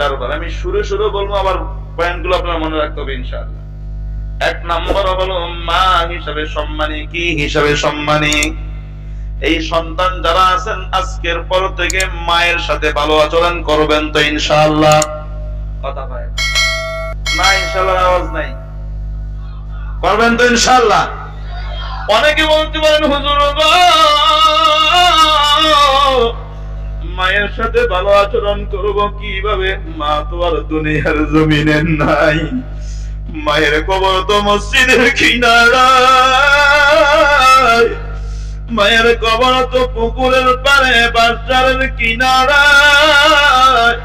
চারবার আমি সুরে সুরে বলব আবার পয়েন্টগুলো আপনার মনে রাখতে হবে ইনশাআল্লাহ। এক নম্বর হলো মা হিসাবে সম্মানী কি হিসাবে সম্মানী? এই সন্তান যারা আছেন আজকের পর থেকে মায়ের সাথে ভালো আচরণ করবেন তো ইনশাআল্লাহ। কথা পায় না। ইনশাআল্লাহ আওয়াজ নাই। করবেন তো ইনশাআল্লাহ। অনেকে বলতে পারেন হুজুর গো, মায়ের সাথে ভালো আচরণ করব কীভাবে? মা তো আর দুনিয়ার জমিনে নাই। মায়ের কবর তো মসজিদের কিনারায়। মায়ের কবর তো পুকুরের পারে বাজারের কিনারায়।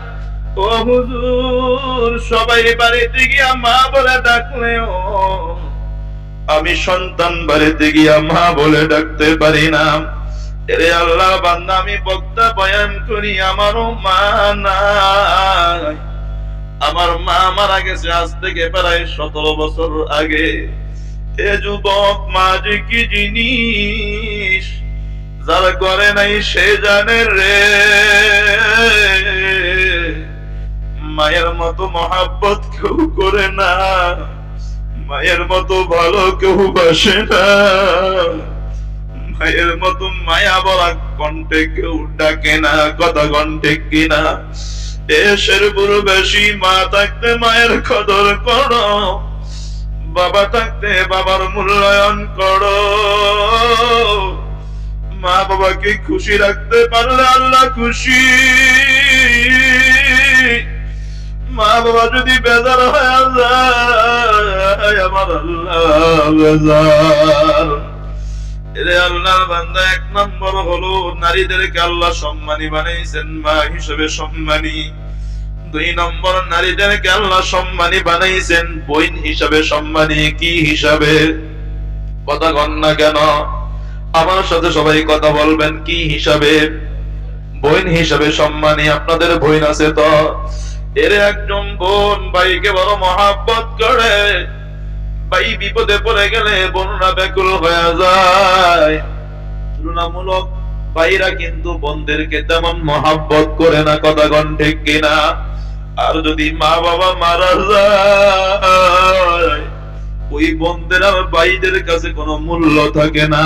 ও হুজুর, সবাই বাড়িতে গিয়া মা বলে ডাকলে ও। আমি সন্তান বাড়িতে গিয়া মা বলে ডাকতে পারি না। এরে আল্লাহ বান্দা, আমি বক্তা বয়ান করি, আমারও মা নাই। আমার মা মারা গেছে আজ থেকে প্রায় সতেরো বছর আগে। এ যুবক, মা যে কি জিনিস? যারা করে নাই সে জানে রে। মায়ের মতো মহাব্বত কেউ করে না। মায়ের মতো ভালো কেউ বাসে না। মায়ের মতো মায়া বলা কণ্ঠে কেউ ডাকে না, কথা কণ্ঠে কিনা। দেশের বুড়ো বেশি মা থাকতে মায়ের কদর করো। বাবা থাকতে বাবার মূল্যায়ন করো। মা বাবাকে খুশি রাখতে পারলে আল্লাহ খুশি। মা বাবা যদি বেজার হয় আল্লাহ, আমার আল্লাহ বেজার। নারীদেরকে আল্লাহ সম্মানী বানাইছেন, মা হিসেবে সম্মানী। কি হিসাবে? কথা কন না কেন? আমার সাথে সবাই কথা বলবেন, কি হিসাবে? বইন হিসাবে সম্মানী, আপনাদের বোন আছে তো? এর একজন বোন, ভাইকে বড় মহাব্বত করে। ভাই বিপদে পড়ে গেলে বোনরা ব্যাকুল হয়ে যায়। তুলনামূলক ভাইরা কিন্তু বন্ধেরকে তেমন মহাব্বত করে না, কথা গণ ঠিক কিনা? আর যদি মা বাবা মারা যায়, ওই বন্ধের আর ভাইদের কাছে কোনো মূল্য থাকে না।